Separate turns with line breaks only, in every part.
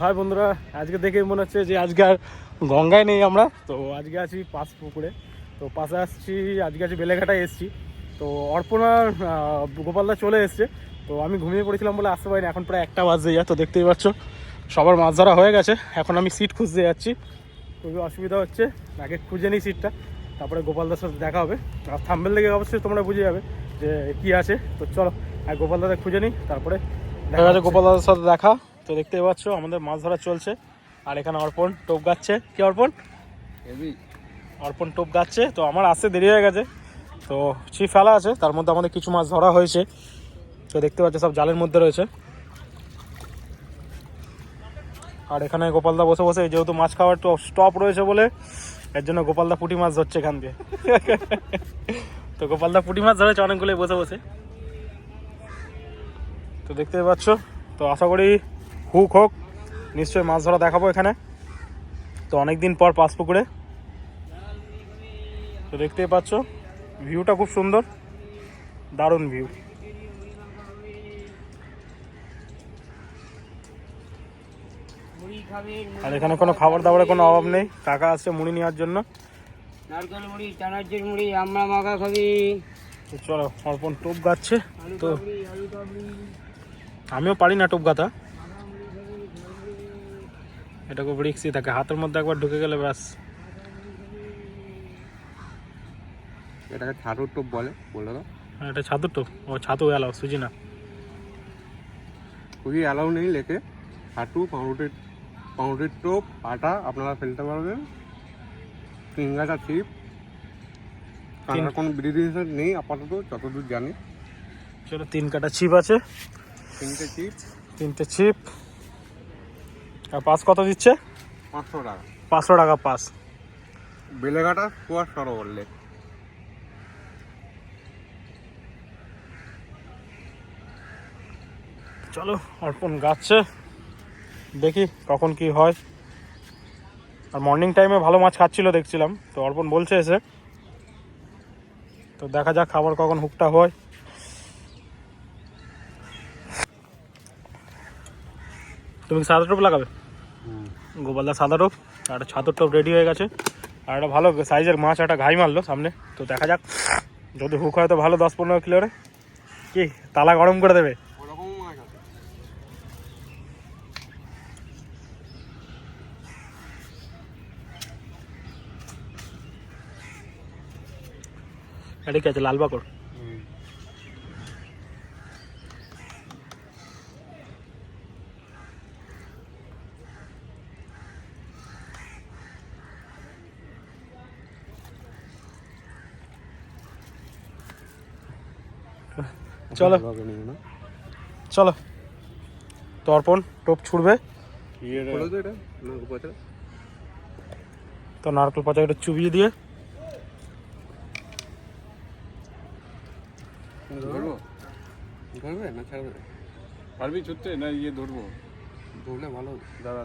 High বন্ধুরা আজকে দেখে মনে হচ্ছে যে আজকে আর গঙ্গায় নেই আমরা। তো আজকে আছি পাঁচ পুকুরে। তো পাশে আসছি আজকে আছি বেলেঘাটায় এসছি। তো অর্পণার গোপালদা চলে এসছে। তো আমি ঘুমিয়ে পড়েছিলাম বলে আসতে পারিনি। এখন প্রায় একটা বাজে যায় তো দেখতেই পাচ্ছ। সবার মাছ ধরা হয়ে গেছে। এখন আমি সিট খুঁজতে যাচ্ছি। খুবই অসুবিধা হচ্ছে। আগে খুঁজে নিই সিটটা। তারপরে গোপালদার সাথে দেখা হবে। আর থাম্বেল দেখে অবশ্যই তোমরা বুঝে যাবে যে কি আছে। তো চলো আর গোপালদাদের খুঁজে নিই তারপরে দেখা যাচ্ছে গোপাল দাদার সাথে দেখা। তো দেখতেই পাচ্ছ আমাদের মাছ ধরা চলছে। আর এখানে অর্পণ টোপ গাচ্ছে। কি অর্পণ? অর্পণ টোপ গাচ্ছে। তো আমার আসতে দেরি হয়ে গেছে। তো ছিপ ফেলা আছে তার মধ্যে আমাদের কিছু মাছ ধরা হয়েছে। তো দেখতে পাচ্ছ সব জালের মধ্যে রয়েছে। আর এখানে গোপালদা বসে বসে যেহেতু মাছ খাওয়ার তো স্টপ রয়েছে বলে এর জন্য গোপালদা পুঁটি মাছ ধরছে এখান দিয়ে। তো গোপালদা পুঁটি মাছ ধরেছে অনেকগুলোই বসে বসে। তো দেখতেই পাচ্ছ তো আশা করি হুক হোক নিশ্চয়ই মাছ ধরা দেখাবো এখানে। তো অনেক দিন পর পাঁচ পুকুরে। তো দেখতেই পাচ্ছ ভিউটা খুব সুন্দর দারুণ ভিউ। আর এখানে কোনো খাবার দাবারের কোনো অভাব নেই টাকা আসছে মুড়ি নেওয়ার জন্য।
নারকেল মুড়ি চানাচুর মুড়ি আমরা মাখা খাবি।
চলো অর্পণ টোপ গাচ্ছে তো আমিও পারি না টোপ গাথা। এটা খুব রিক্সি থাকে। হাতের মধ্যে একবার ঢুকে গেলে ব্যাস।
এটাকে ছাতুর টোপ বলে বলে দাও।
আর এটা ছাতু টোপ। ও ছাতু অ্যালাউ সুজি না।
খুবই অ্যালাউ নেই লেখে ছাতু পাউরুটির পাউরুটির টোপ আটা আপনারা ফেলতে পারবেন। ফিঙ্গাটা ছিপ। কাঁকড়া কোনো বিরোধী নেই আপাতত যতদূর জানি।
চলো তিন কাটা ছিপ আছে।
তিনটে ছিপ।
তিনটে ছিপ। আর পাস কত দিচ্ছে?
পাঁচশো টাকা।
পাঁচশো টাকা পাস।
বেলেঘাটা কুয়ার সরোবর লেক।
চলো অর্পণ গাচ্ছে। দেখি কখন কি হয়। আর মর্নিং টাইমে ভালো মাছ খাচ্ছিল দেখছিলাম। তো অর্পণ বলছে এসে। তো দেখা যাক খাবার কখন হুকটা হয়। তুমি সাদা টোপ লাগাবে? গোপালদা সাদা টোপ, আর একটা ছাতুর টোপ রেডি হয়ে গেছে। আর একটা ভালো সাইজের মাছ, একটা ঘাই মারলো সামনে। তো দেখা যাক, যদি হুক হয় তো ভালো দশ পনেরো কিলোরে কি, তালা গরম করে দেবে? এটা কি আছে? লাল চলো। চলো। তো অর্পণ টোপ ছুড়বে।
তো না
তো নারকেল পচা এটা চুবিয়ে দিয়ে।
ধরবো? ধরবে? না ছাড়বে?
পারবি ছুটতে? না ইয়ে ধরবো।
ধরলে ভালো
দাদা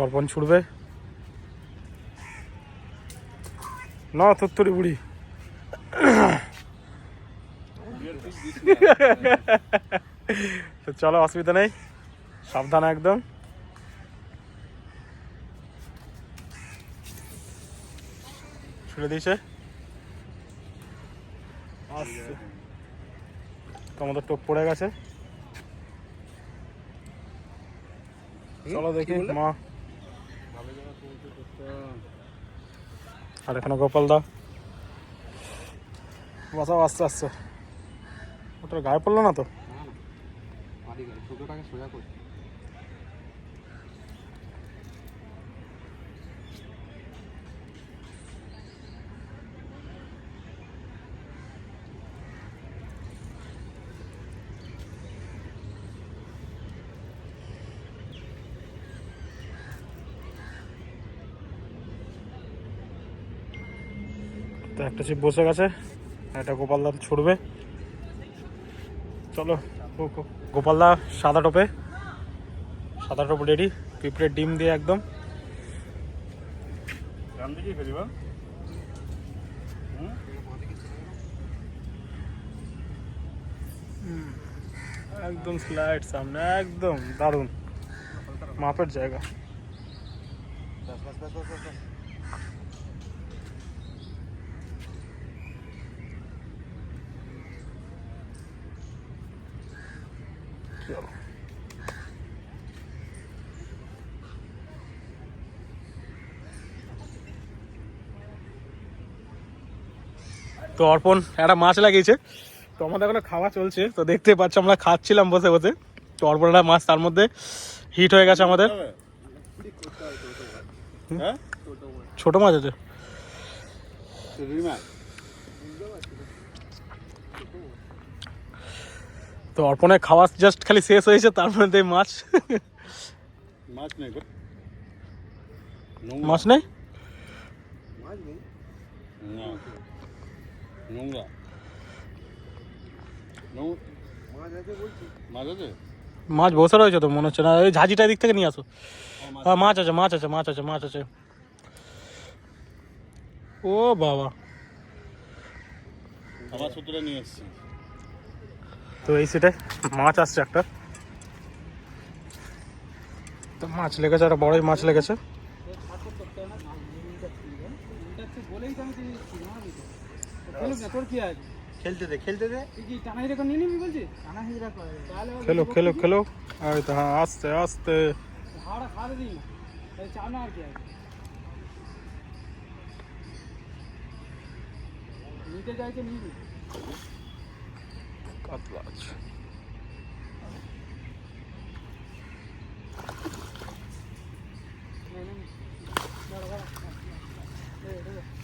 তো অর্পণ ছুড়বে। না থুত্তুরি বুড়ি। তো চলো অসুবিধা নেই। সাবধান একদম। ছুড়ে দিয়েছে। আসছে তো টোপ পড়ে গেছে। চলো দেখি মা আর এখানে গোপাল দা। বাঁচাও আস্তে আস্তে। ওটার গায়ে পড়ল না তো?
সোজা করছি।
তো একটা ছিপ বসে গেছে একটা গোপালদা ছুটবে। চলো গোপালদা সাদা টোপে সাদা টোপ রেডি পিঁপড়ে ডিম দিয়ে একদম। একদম স্লাইড সামনে একদম দারুণ। মাপের জায়গা। চলো। তো অর্পণ একটা মাছ লাগিয়েছে। তো আমাদের এখনও খাওয়া চলছে তো দেখতে পাচ্ছ আমরা খাচ্ছিলাম বসে বসে। তো অর্পণ একটা মাছ তার মধ্যে হিট হয়ে গেছে আমাদের।
হ্যাঁ?
ছোট মাছ আছে
রুই মাছ
তো অর্পণের খাওয়া জাস্ট খালি শেষ হয়েছে তার মধ্যে মাছ।
মাছ নেই
মাছ নেই?
নোংরা। মাছ আছে
মাছ বসে রয়েছে তো মনে হচ্ছে না। ওই ঝাঁঝিটা দিক থেকে নিয়ে আসো। হ্যাঁ মাছ আছে। মাছ আছে মাছ আছে মাছ আছে ও বাবা।
আমার সূত্রে নিয়ে এসছি।
তো এই সিটে মাছ আসছে একটা। তো মাছ লেগেছে, একটা বড়ই মাছ লেগেছে।
খেলতে দে খেলতে দে।
খেলো খেলো খেলো। তো হ্যাঁ আস্তে আস্তে কাতলা আছে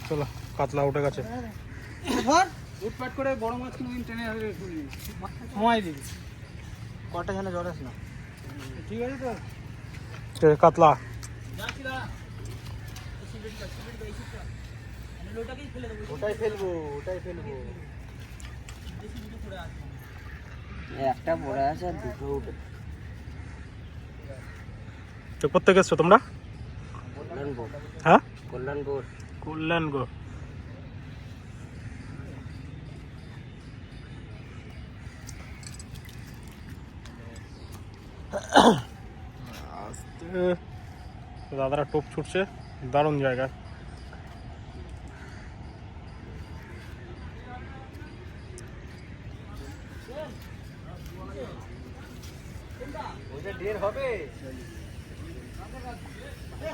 চলো কাতলা উঠে গেছে।
উৎপাট করে বড় মাছ কিন্তু টেনে ধরে তুলবি সময় দিবি।
কটা যেন জ্বর না
ঠিক আছে তো।
কাতলা।
ওটাই ফেলব ওটাই ফেলব।
একটা পড়ে আছে আর দুটো উঠে।
তো কোথেকে এসছো তোমরা?
কল্যাণপুর
হ্যাঁ?
কল্যাণপুর
দাদারা টোপ ছুটছে দারুণ জায়গা।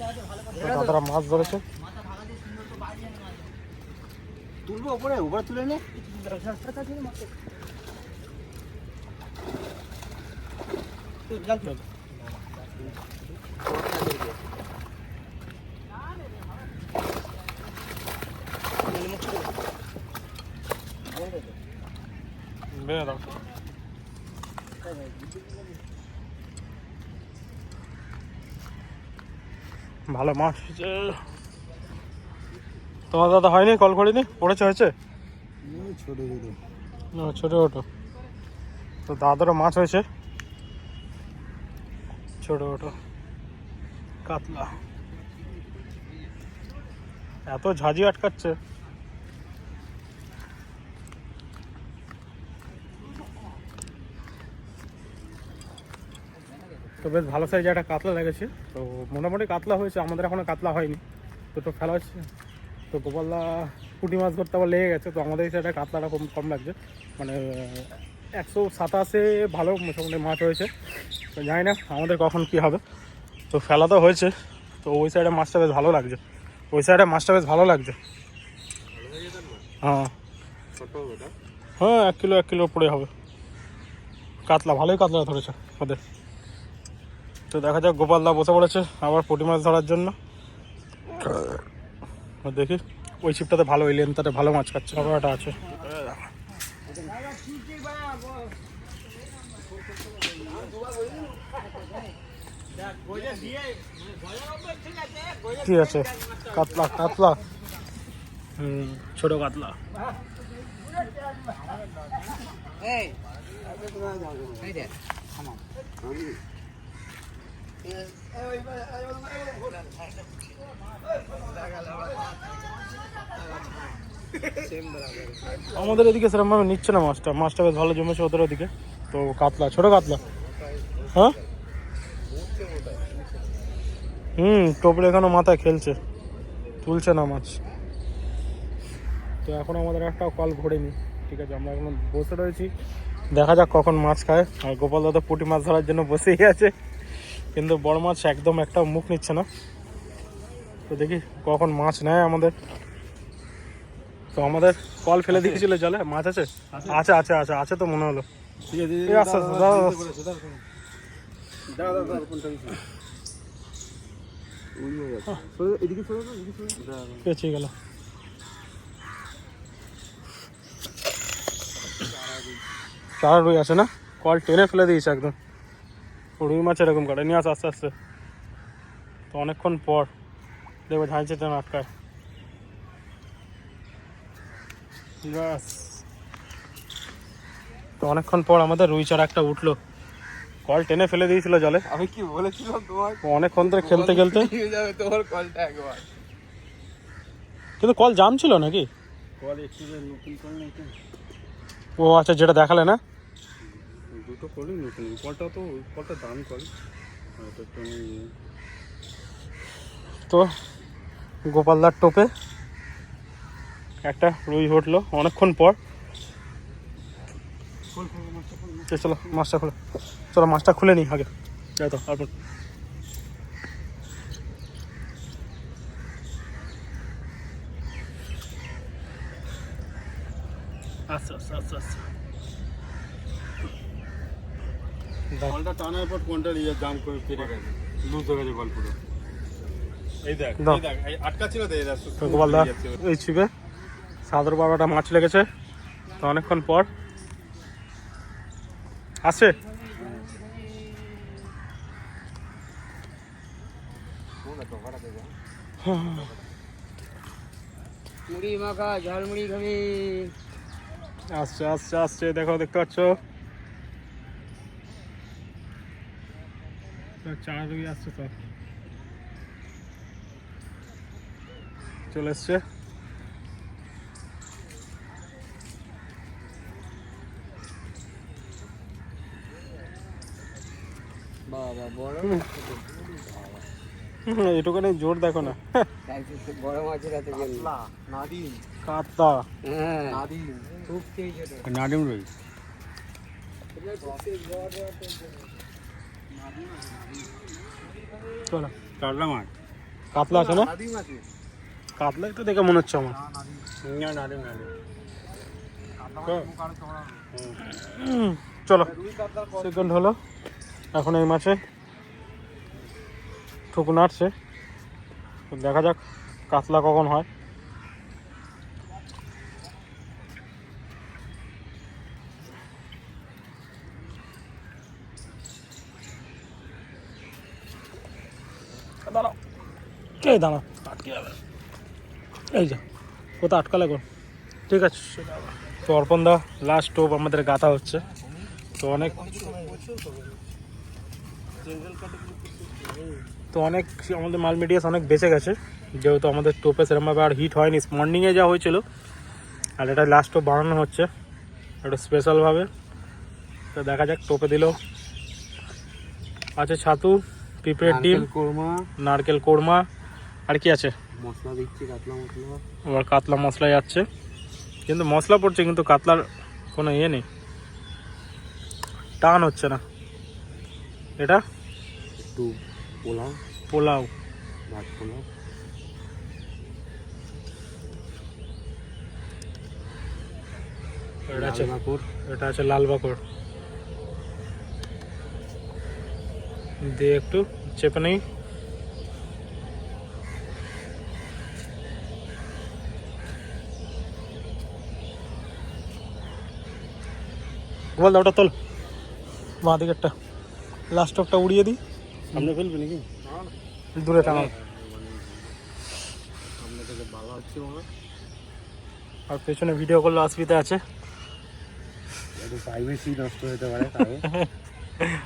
দাদারা মাছ ধরেছে।
তুলবো উপরে উপরে তুলে নে।
বেয়ে দাও। ভালো মাছ হয়েছে। তোমার দাদা হয়নি? কল করিনি? পড়েছে হয়েছে?
ছোট ছোট।
না ছোটো ছোটো। তো দাদারও মাছ হয়েছে। ছোটো ছোটো। কাতলা। এত ঝাঁঝি আটকাচ্ছে। তো বেশ ভালো সাইজে একটা কাতলা লেগেছে। তো মোটামুটি কাতলা হয়েছে, আমাদের এখনও কাতলা হয়নি। দুটো ফেলা হচ্ছে। তো গোপালদা পুঁটি মাছ ধরতে আবার লেগে গেছে, তো আমাদের সাইডে কাতলাটা কম কম লাগছে। মানে একশো সাতাশে ভালো মোটামুটি মাছ হয়েছে। তো জানি না আমাদের কখন কি হবে। তো ফেলা তো হয়েছে। তো ওই সাইডে মাছটা বেশ ভালো লাগছে। ওই সাইডে মাছটা বেশ ভালো লাগছে। হ্যাঁ। হ্যাঁ এক কিলো এক কিলো উপরে হবে। কাতলা, ভালোই কাতলা ধরেছে ওদের। তো দেখা যাক, গোপাল দা বসে পড়েছে আবার পুঁটি মাছ ধরার জন্য। দেখি, ওই ছিপটাতে ভালো ওই লেনটাতে ভালো মাছ খাচ্ছে। আবার একটা আছে। কি আছে? কাতলা কাতলা। ছোট কাতলা।
এই।
আমাদের এদিকে সেরকম ভাবে নিচ্ছে না মাছটা। মাছটা বেশ ভালো জমেছে ওদের ওদিকে। তো কাতলা, ছোট কাতলা। হ্যাঁ? হুম টোপলে এখনও মাথায় খেলছে। তুলছে না মাছ। তো এখন আমাদের একটা কল ঘোরেনি। ঠিক আছে, আমরা এখন বসে রয়েছি। দেখা যাক কখন মাছ খায়। আর গোপাল দাদা পুঁটি মাছ ধরার জন্য বসেই আছে। কিন্তু বড় মাছ একদম একটা মুখ নিচ্ছে না। তো দেখি কখন মাছ নেয় আমাদের। তো আমাদের কল ফেলে দিয়েছিল জলে। মাছ আছে? আছে। আছে আছে আছে তো মনে হলো। পেঁচিয়ে গেল। চারা রুই আছে না? কল টেনে ফেলে দিয়েছে একদম। রুই মাছ এরকম করে নিয়ে আস আস্তে আস্তে। তো অনেকক্ষণ পর দেখবে ঝাঁঝে টেনে আটকায়। ব্যাস। তো অনেকক্ষণ পর আমাদের রুই চারা একটা উঠল। কল টেনে ফেলে দিয়েছিল জলে।
আমি কি বলেছিলাম তোমার
অনেকক্ষণ ধরে খেলতে খেলতে।
তোমার কলটা একবার।
কিন্তু কল জাম ছিল নাকি?
কল একটু নতুন কল তো
ও আচ্ছা যেটা দেখালে না?
দুটো কলই নতুন কলটা তো ওই কলটা দাম করে তো আমি
গোপালদার টোপে একটা রুই উঠল অনেকক্ষণ পর। চলো মাছটা খুলে। চলো মাছটা খুলে নিই আগে। যাই তো তারপর আচ্ছা আচ্ছা আচ্ছা আচ্ছা দাও।
কলটা টানার পর কোনটা ইয়ে জাম করে কেটে গেছে লুজ হয়ে গেছে পুরো এই দেখ এই দেখ এই আটকা ছিল এই
ছিপে। সাদর বাবাটা মাছ লেগেছে। তো অনেকক্ষণ পর। আসে
মুড়ি মাখা ঝালমুড়ি খাবি
আসছে আসছে আসছে দেখো দেখতে পাচ্ছ? চার রুই আসছে তো। চলে এসছে।
বাবা বড়
এটুখানি জোর দেখো না।
বড় মাছের হাতে
নাদিম।
কাতলা।
হ্যাঁ।
নাদিম।
তেজ
রই
চলো
কাটলা মাছ।
কাতলা আছে না? কাতলাই তো দেখে মনে হচ্ছে আমার। চলো। সেকেন্ড হলো। এখন এই মাছে ঠুকুন আসছে তো দেখা যাক কাতলা কখন হয়। এই দাঁড়াও আটকে যাবে এই যা কোথাও আটকালে গো। ঠিক আছে। তো অর্পণ দা লাস্ট টোপ আমাদের গাঁথা হচ্ছে। তো অনেক তো অনেক আমাদের মাল মিডিয়াস অনেক বেঁচে গেছে। যেহেতু আমাদের টোপে সেরকমভাবে আর হিট হয়নি। মর্নিংয়ে যা হয়েছিল আর এটা লাস্ট টোপ বানানো হচ্ছে। একটু স্পেশালভাবে তো দেখা যাক টোপে দিল। আছে ছাতু পিঁপড়ের ডিম
নারকেল কোরমা।
আর কি আছে?
মশলা দিচ্ছি কাতলা মশলা।
আবার কাতলা মশলা যাচ্ছে। কিন্তু মশলা পড়ছে কিন্তু কাতলার কোনো ইয়ে নেই। টান হচ্ছে না। এটা?
একটু পোলাও।
পোলাও।
ভাত পোলাও।
এটা আছে। এটা আছে লাল বাকড় দিয়ে একটু চেপে নেই। বল ওটা তোল। বাঁ দিকেরটা লাস্ট টপটা উড়িয়ে দিই। সামনে ফেলবি নাকি? দূরে
মনে
আর পেছনে ভিডিও করলে অসুবিধা আছে।
একটু প্রাইভেসি নষ্ট হতে পারে তাও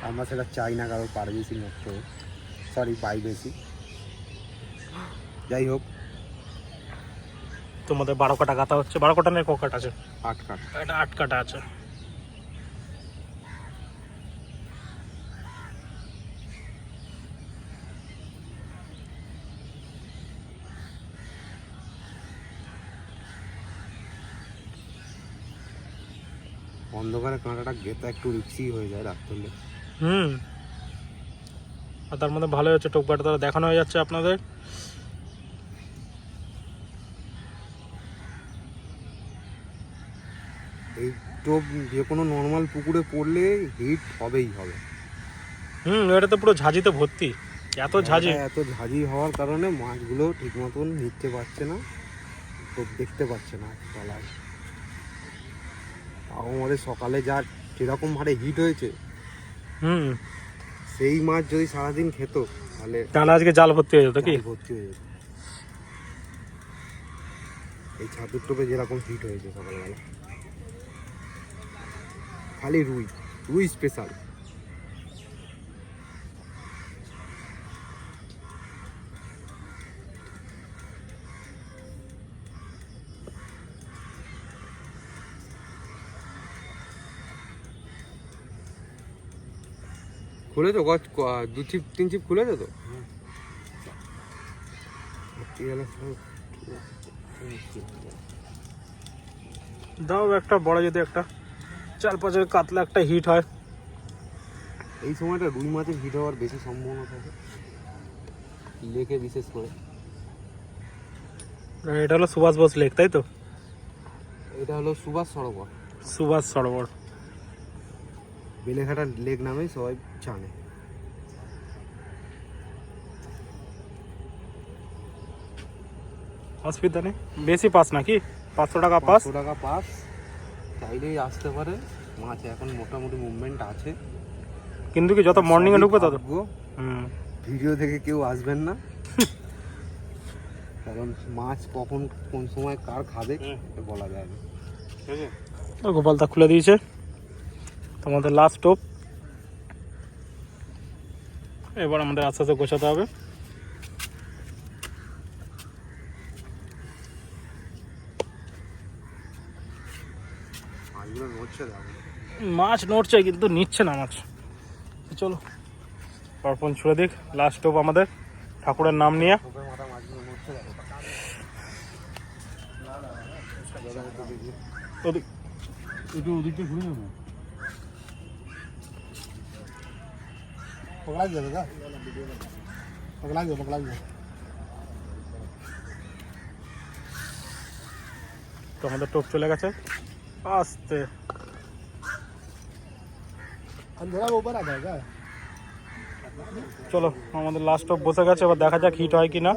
আমরা সেটা চাই না কারও প্রাইভেসি নষ্ট হোক। সরি প্রাইভেসি যাই হোক।
তোমাদের বারো কাটা কাটা হচ্ছে। বারো কাটা নেই ক কাটা আছে?
আট কাট।
এটা আট কাটা আছে।
অন্ধকারে কাঁটাটা গেতা একটু রিক্সি হয়ে যায় রাত করলে
হুম। আর তার মধ্যে ভালো হচ্ছে টোকবাটা তারা দেখানো হয়ে যাচ্ছে আপনাদের।
এই টোপ যে কোনো নর্মাল পুকুরে পড়লে হিট হবেই হবে।
হুম এটা তো পুরো ঝাঁঝিতে ভর্তি। এত ঝাঁঝি।
এত ঝাঁঝি হওয়ার কারণে মাছগুলো ঠিক মতন নিতে পারছে না টোপ দেখতে পাচ্ছে না তলায় তাও আমাদের সকালে যা যেরকম হারে হিট হয়েছে।
হুম।
সেই মাছ যদি সারাদিন খেত তাহলে
তাহলে আজকে জাল ভর্তি হয়ে যেত কি?
ভর্তি হয়ে যেত। এই ছাতুর টোপে যেরকম হিট হয়েছে সকালবেলা। খালি রুই রুই স্পেশাল খুলেছো? গছ ক- দু চিপ তিন চিপ খুলেছো তো?
দাও একটা বড় যদি একটা। চার পাঁচের কাতলা একটা হিট হয়।
এই সময়টা রুই মাছের হিট হওয়ার বেশি সম্ভাবনা থাকে। লেকে বিশেষ করে।
এটা হলো সুভাষ বোস লেক তাই তো?
এটা হলো সুভাষ সরোবর।
সুভাষ সরোবর।
বেলেঘাটা লেক নামেই সবাই জানে।
অসুবিধা নেই বেশি পাস নাকি? পাঁচশো টাকা পাস?
পাঁচশো টাকা পাস। চাইলেই আসতে পারে। মাছ এখন মোটামুটি মুভমেন্ট আছে।
কিন্তু কি যত মর্নিং এ ঢুকবে তত
ভিডিও থেকে কেউ আসবেন না। কারণ মাছ কখন কোন সময় কার খাবে বলা যায় না।
ও গোপালদা খুলে দিয়েছে। তোমাদের লাস্ট টোপ এবার আমাদের আস্তে আস্তে গোছাতে হবে। মাছ নড়ছে কিন্তু নিচ্ছে না মাছ। চলো অর্পণ ছুড়ে দিক। লাস্ট টোপ আমাদের। ঠাকুরের নাম নিয়ে। ওদিক।
ওদিকটা ঘুরে নেব।
পকড়া যাবে গা পকড়া যাবে পকড়া যাবে
তো আমাদের টোপ চলে গেছে আস্তে
अंधेरा ऊपर आ जाएगा
চলো আমাদের লাস্ট টোপ বসে গেছে এবার দেখা যাক হিট হয় কি না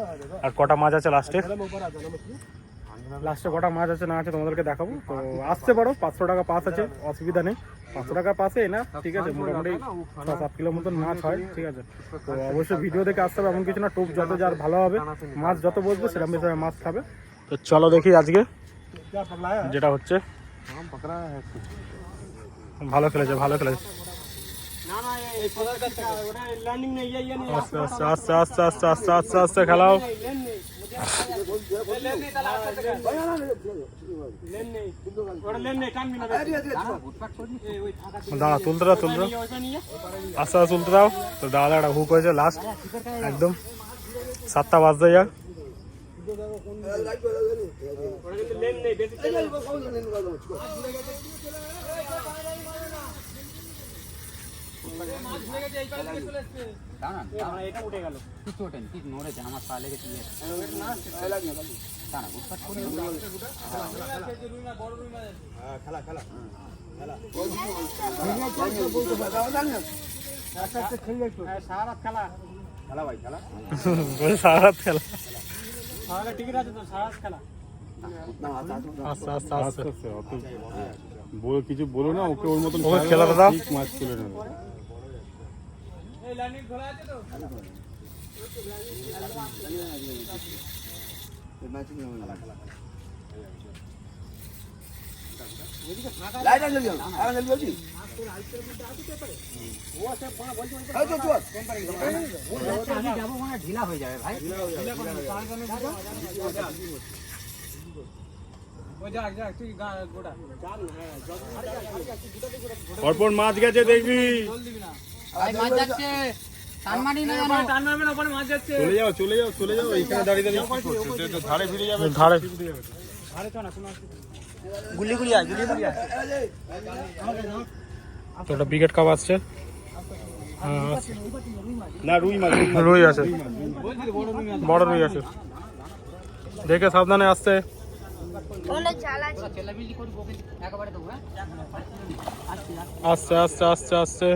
আর কটা মাছ আছে লাস্টে
ऊपर आ जाना मछली
লাস্টে কটা মাছ আছে না আছে তোমাদেরকে দেখাবো তো আসতে পারো পাঁচশো টাকা পাস আছে অসুবিধা নেই পাঁচশো টাকা পাশে না? ঠিক আছে মোটামুটি ছ সাত কিলো মতন মাছ হয় ঠিক আছে। তো অবশ্যই ভিডিও দেখে আসতে হবে এমন কিছু না টোপ যত যার ভালো হবে মাছ যত বসবে সেরকম বিষয়ে মাছ খাবে। তো চলো দেখি আজকে। যেটা হচ্ছে। ভালো খেলেছে ভালো খেলেছে।
आस्ते खिलाओ
দাঁড়া তুলতে দাও তুলতে দাও আস্তে আস্তে তুলতে দাও তো দাঁড়া একটা হুক হয়েছে লাস্ট একদম সাতটা বাজতে
যাক লেন নেই এটা উঠে গেল
কিছু ওঠেন ঠিক নড়েছে আমার পা লেগেছে ইয়ে। দাঁড়া, উৎপাত করে
সারা খেলা
সারা খেলা
তাহলে টিকিট আছে তো সারা খেলা
কিছু বলো না ওকে ওর মতন
খেলা দাও।
ঠিক মাছ তুলে নেবে
এই লাইনে আছে তো?
ঢিলা হয়ে যাবে ভাই
অর্পণ মাছ গেছে দেখবি। চলে যাও চলে যাও চলে যাও এখানে দাঁড়িয়ে ধারে যাবে
ধারে।
গুলি গুলি আয় গুলি গুলি আয়।
তো একটা বিকেট কাপ আসছে।
না রুই মাছ রুই
আছে। বড় রুই আছে। দেখে সাবধানে আসছে।
হ্যাঁ? আসছি আসছি।
আসছে আসছে আসছে আসছে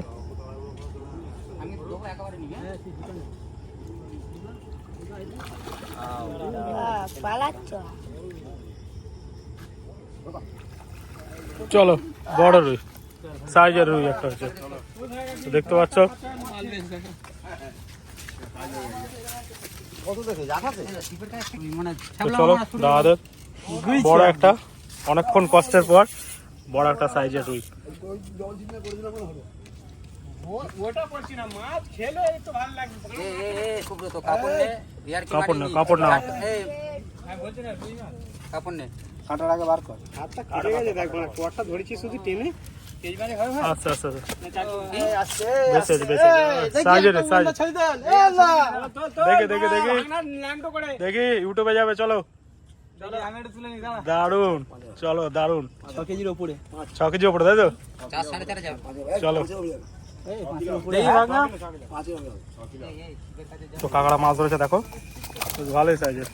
আমি দেবো একেবারে নিবি হ্যাঁ
পালাচ্ছ
চলো বড় রুই সাইজের রুই একটা হচ্ছে। দেখতে পাচ্ছ? চলো দাদাদের বড় একটা অনেকক্ষণ কষ্টের পর বড় একটা সাইজের রুই।
ওটা পড়ছি না মাছ খেলে একটু ভালো লাগবে
এ এ এ সুব্রত কাপড় নে ইয়ার কি
কাপড় না, কাপড় না।
এই
বলছি না তুই না
কাপড় নে।
বেঁচে আছে বেঁচে সাইজের সাইজ দেখে দেখে দেখে। দেখি ইউটিউবে যাবে চলো। দারুণ চলো দারুণ
ছ কেজির উপরে
ছ কেজি ওপরে তাই তো? চলো। তো কাঁকড়া মাছ ধরেছে দেখো। বেশ ভালোই সাইজের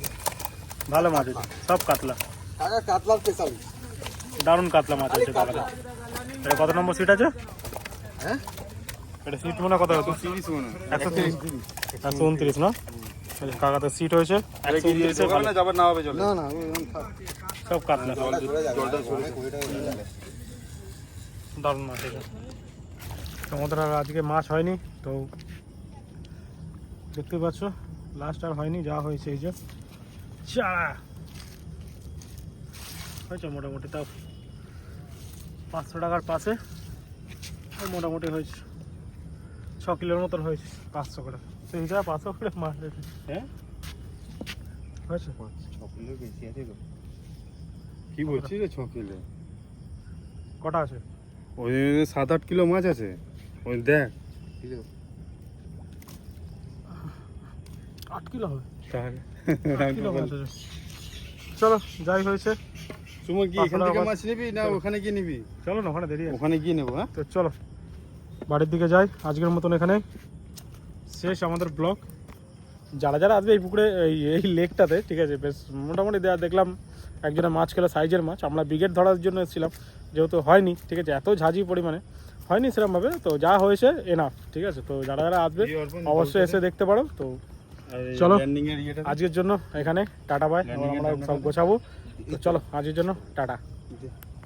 ভালো মাছ আছে সব কাতলা। দারুণ কাতলা মাছ আছে কাঁকড়া। এটা কত নম্বর সিট আছে? এটা সিট মনে হয় কত? একশো তিরিশ একশো উনত্রিশ না? কাকাতে সিট হয়েছে। সব কাতলা। দারুণ মাছ এটা তো আমাদের আর আজকে মাছ হয়নি তো দেখতে পাচ্ছ লাস্ট আর হয়নি যা হয়েছে এই যে। চারা হয়েছে মোটামুটি তাও পাঁচশো টাকার পাশে মোটামুটি হয়েছে। ছ কিলোর মতন হয়েছে পাঁচশো করে। সেই হিসাবে পাঁচশো করে মাছ হয়েছে। হ্যাঁ? হয়েছে?
কি বলছিস? রে ছ কিলো
কটা আছে?
ওই সাত আট কিলো মাছ আছে। ওই দেখ।
আট কিলো হবে।
তাহলে
কিলো মাছ চলো যাই হয়েছে।
তুমি কি এখান থেকে মাছ। নিবি না ওখানে কি নিবি?
চলো না ওখানে দেরি আছে।
ওখানে গিয়ে নেব হ্যাঁ?
তো চলো বাড়ির দিকে যাই। আজকের মতন এখানে শেষ আমাদের ব্লগ। যারা যারা আসবে এই পুকুরে এই এই লেকটাতে ঠিক আছে বেশ মোটামুটি দেয়া দেখলাম একজনের মাছ খেলো সাইজের মাছ। আমরা ব্রিগেড ধরার জন্য এসেছিলাম যেহেতু হয়নি ঠিক আছে এত ঝাঁঝি পরিমাণে। হয়নি সেরকমভাবে তো যা হয়েছে এনাফ ঠিক আছে? তো যারা যারা আসবে অবশ্যই এসে দেখতে পারো তো চলো। আজকের জন্য এখানে টাটা বাই আমরা সব গোছাবো। তো চলো আজকের জন্য টাটা।